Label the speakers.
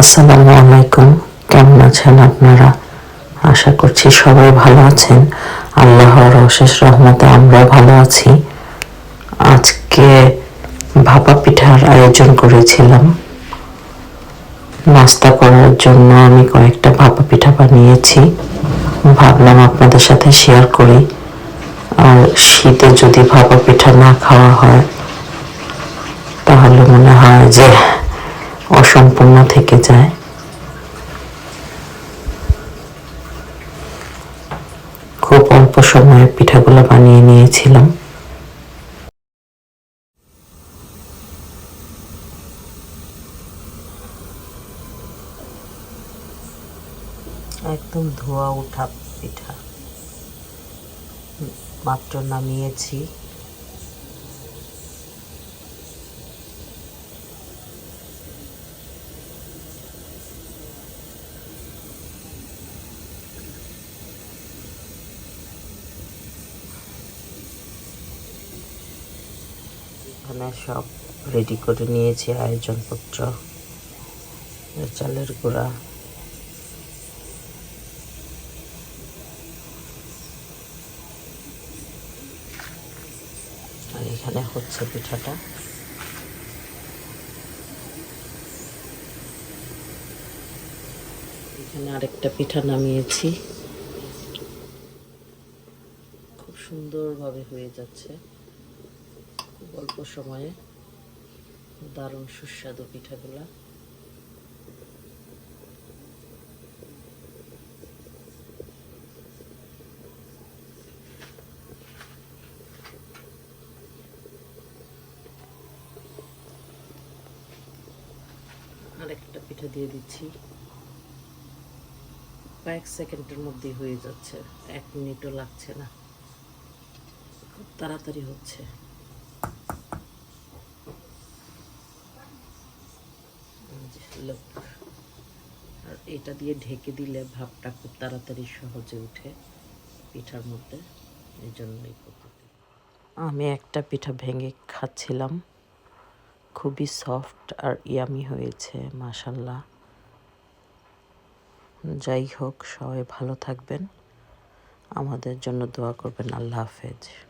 Speaker 1: আসসালামু আলাইকুম। কেমন আছেন আপনারা? আশা করছি সবাই ভালো আছেন। আল্লাহর অশেষ রহমতে আমরা ভালো আছি। আজকে ভাপা পিঠার আয়োজন করেছিলাম। নাস্তা করার জন্য আমি কয়েকটা ভাপা পিঠা বানিয়েছি। ভাবলাম আপনাদের সাথে শেয়ার করি। আর শীতে যদি ভাপা পিঠা না খাওয়া হয়, তাহলে মনে হয় যে অসম্পূর্ণ থেকে যায়। খুব অল্প সময়ে পিঠাগুলো বানিয়ে নিয়েছিলাম। একদম ধোয়া ওঠা পিঠা। মাত্র নামিয়েছি। এখানে সব রেডি করে নিয়েছি আয়োজনপত্র। চালের গুঁড়া। আর এখানে হচ্ছে পিঠাটা। এখানে আরেকটা পিঠা নামিয়েছি। খুব সুন্দরভাবে হয়ে যাচ্ছে। অল্প সময়ে দারুণ সুস্বাদু পিঠাগুলা। আরেকটা পিঠা দিয়ে দিচ্ছি। কয়েক সেকেন্ডের মধ্যেই হয়ে যাচ্ছে। এক মিনিটও লাগছে না। খুব তাড়াতাড়ি হচ্ছে। যে আর এটা দিয়ে ঢেকে দিলে ভাবটা খুব তাড়াতাড়ি সহজে উঠে পিঠার মধ্যে। এই জন্য আমি একটা পিঠা ভেঙে খাচ্ছিলাম। খুবই সফট আর ইয়ামি হয়েছে মাসাল্লাহ যাই হোক, সবাই ভালো থাকবেন। আমাদের জন্য দোয়া করবেন। আল্লাহ হাফেজ।